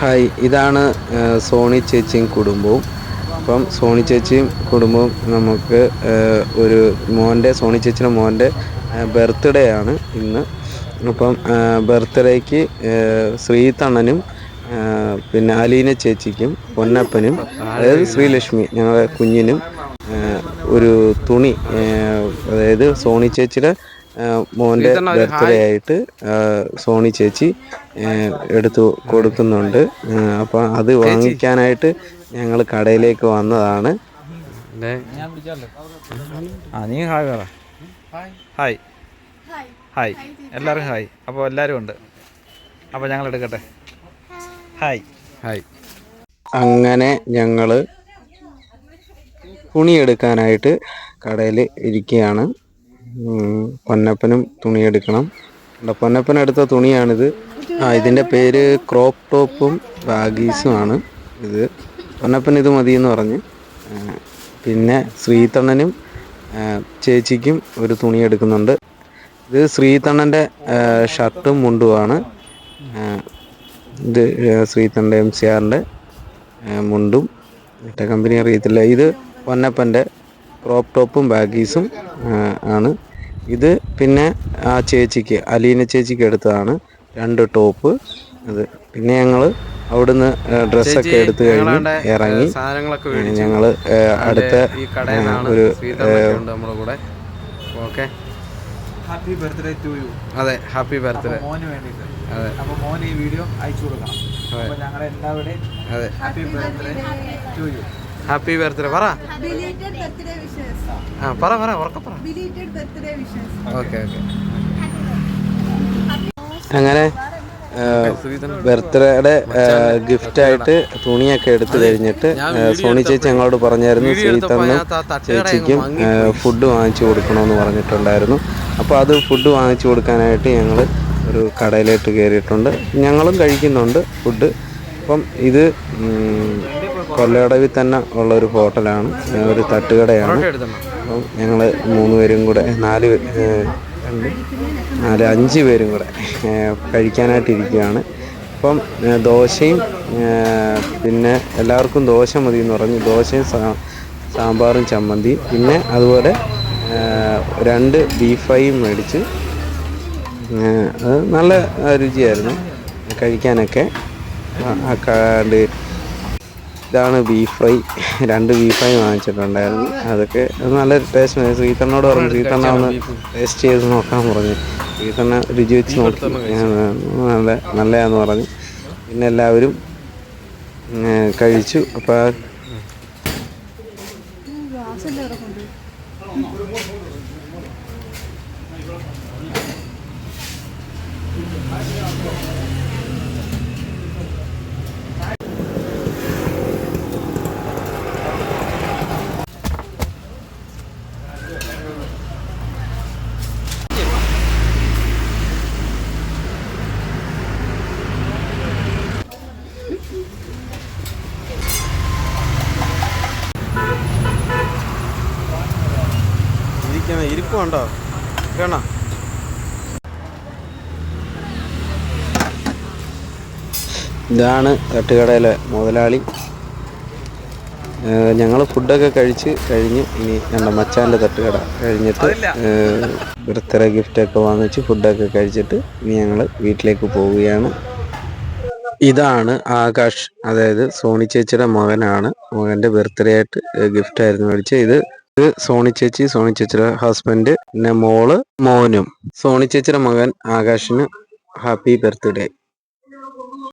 Hi ഇതാണ് Sony ചേച്ചിയും കുടുംബവും. അപ്പം സോണി ചേച്ചിയും കുടുംബവും നമുക്ക് ഒരു മോന്റെ സോണി ചേച്ചിയുടെ മോന്റെ ബർത്ത്ഡേ ആണ് ഇന്ന്. അപ്പം ബർത്ത്ഡേക്ക് ശ്രീതണ്ണനും പിന്നെ അലീന ചേച്ചിക്കും പൊന്നപ്പനും അതായത് ശ്രീലക്ഷ്മി ഞങ്ങളുടെ കുഞ്ഞിനും ഒരു തുണി അതായത് സോണി ചേച്ചിയുടെ മോന്റെ ബർത്ത്ഡേ ആയിട്ട് സോണി ചേച്ചി എടുത്തു കൊടുക്കുന്നുണ്ട്. അപ്പം അത് വാങ്ങിക്കാനായിട്ട് ഞങ്ങൾ കടയിലേക്ക് വന്നതാണ്. നീ ഹായ് പറ. ഹായ്. ഹായ്. എല്ലാവരും ഹായ്. അപ്പോൾ എല്ലാവരും ഉണ്ട്. അപ്പോൾ ഞങ്ങൾ എടുക്കട്ടെ. ഹായ്. ഹായ്. അങ്ങനെ ഞങ്ങൾ തുണിയെടുക്കാനായിട്ട് കടയിൽ ഇരിക്കുകയാണ്. പൊന്നപ്പനും തുണി എടുക്കണം. ഇവിടെ പൊന്നപ്പൻ എടുത്ത തുണിയാണിത്. ആ ഇതിന്റെ പേര് ക്രോപ്പ് ടോപ്പും ബാഗീസും ആണ് ഇത്. പൊന്നപ്പൻ ഇത് മതി എന്ന് പറഞ്ഞ് പിന്നെ ശ്രീതണ്ണനും ചേച്ചിക്കും ഒരു തുണി എടുക്കുന്നുണ്ട്. ഇത് ശ്രീതണ്ണന്റെ ഷർട്ടും മുണ്ടുമാണ് ഇത് ശ്രീതണ്ണന്റെ എം സി ആറിന്റെ മുണ്ടും. മറ്റേ കമ്പനി അറിയത്തില്ല. ഇത് പൊന്നപ്പന്റെ ക്രോപ്പ് ടോപ്പും ബാഗീസും ആണ്. ഇത് പിന്നെ ആ ചേച്ചിക്ക് അലീന ചേച്ചിക്ക് എടുത്തതാണ് രണ്ട് ടോപ്പ്. അത് പിന്നെ ഞങ്ങൾ അവിടുന്ന് ഡ്രസ്സൊക്കെ എടുത്തു കഴിഞ്ഞ് ഇറങ്ങി. സാധനങ്ങളൊക്കെ ഞങ്ങൾ അടുത്ത ഒരു ഉണ്ട് നമ്മുടെ കൂടെ. Okay. Happy birthday to you അതെ ഹാപ്പി ബർത്ത്ഡേ മോന് വേണ്ടിയിട്ട്. അതെ. അപ്പോൾ മോന് ഈ വീഡിയോ അയച്ചു കൊടുക്കണം. അപ്പോൾ ഞങ്ങളുടെ എല്ലാവരുടെയും അതെ. Happy birthday to you happy birthday പറ. ആ പറ പറ ഉറക്കെ പറ. Belated birthday wishes. Okay okay. അങ്ങനെ ബർത്ത്ഡേയുടെ ഗിഫ്റ്റായിട്ട് തുണിയൊക്കെ എടുത്തു കഴിഞ്ഞിട്ട് സോണി ചേച്ചി ഞങ്ങളോട് പറഞ്ഞായിരുന്നു ശ്രീതന്നും ചേച്ചിക്കും ഫുഡ് വാങ്ങിച്ചു കൊടുക്കണമെന്ന് പറഞ്ഞിട്ടുണ്ടായിരുന്നു. അപ്പോൾ അത് ഫുഡ് വാങ്ങിച്ചു കൊടുക്കാനായിട്ട് ഞങ്ങൾ ഒരു കടയിലോട്ട് കയറിയിട്ടുണ്ട്. ഞങ്ങളും കഴിക്കുന്നുണ്ട് ഫുഡ്. അപ്പം ഇത് കൊല്ലടവിൽ തന്നെ ഉള്ള ഒരു ഹോട്ടലാണ്. ഒരു തട്ടുകടയാണ്. അപ്പം ഞങ്ങൾ മൂന്ന് പേരും കൂടെ നാല് രണ്ട് നാല് അഞ്ച് പേരും കൂടെ കഴിക്കാനായിട്ടിരിക്കുകയാണ് കഴിക്കാനായിട്ട് ഇരിക്കുകയാണ്. അപ്പം ദോശയും പിന്നെ എല്ലാവർക്കും ദോശ മതി എന്ന് പറഞ്ഞു. ദോശയും സാമ്പാറും ചമ്മന്തി പിന്നെ അതുപോലെ രണ്ട് ബീഫ് ഫ്രൈയും മേടിച്ച് നല്ല രുചിയായിരുന്നു. കഴിക്കാനൊക്കെ. കാണ്ട് ഇതാണ് ബീഫ് ഫ്രൈ രണ്ട് ബീഫ് ഫ്രൈ വാങ്ങിച്ചിട്ടുണ്ടായിരുന്നു. അതൊക്കെ നല്ല ടേസ്റ്റ് ശ്രീതണ്ണോട് പറഞ്ഞു. ശ്രീതണ്ണ ഒന്ന് ടേസ്റ്റ് ചെയ്ത് നോക്കാൻ പറഞ്ഞു. ശ്രീതണ്ണ രുചി വെച്ച് നോക്കി. നല്ല നല്ലതാന്ന് പറഞ്ഞു. പിന്നെ എല്ലാവരും കഴിച്ചു. അപ്പോൾ ഇരിക്കണ വേണ്ടോ? കേണ ഇതാണ് തട്ടുകടയിലെ മുതലാളി. ഞങ്ങൾ ഫുഡൊക്കെ കഴിച്ച് കഴിഞ്ഞ് ഇനി ഞങ്ങളുടെ മച്ചാന്റെ തട്ടുകട കഴിഞ്ഞിട്ട് ബർത്ത്ഡേ ഗിഫ്റ്റൊക്കെ വാങ്ങിച്ച് ഫുഡൊക്കെ കഴിച്ചിട്ട് ഇനി ഞങ്ങൾ വീട്ടിലേക്ക് പോവുകയാണ്. ഇതാണ് ആകാശ് അതായത് സോണി ചേച്ചിയുടെ മകനാണ്. മകന്റെ ബർത്ത്ഡേ ആയിട്ട് ഗിഫ്റ്റായിരുന്നു മേടിച്ചത്. ഇത് ഇത് സോണി ചേച്ചി സോണി ചേച്ചിയുടെ ഹസ്ബൻഡ് പിന്നെ മോൾ മോനും. സോണി ചേച്ചിയുടെ മകൻ ആകാശിന് ഹാപ്പി ബർത്ത്ഡേ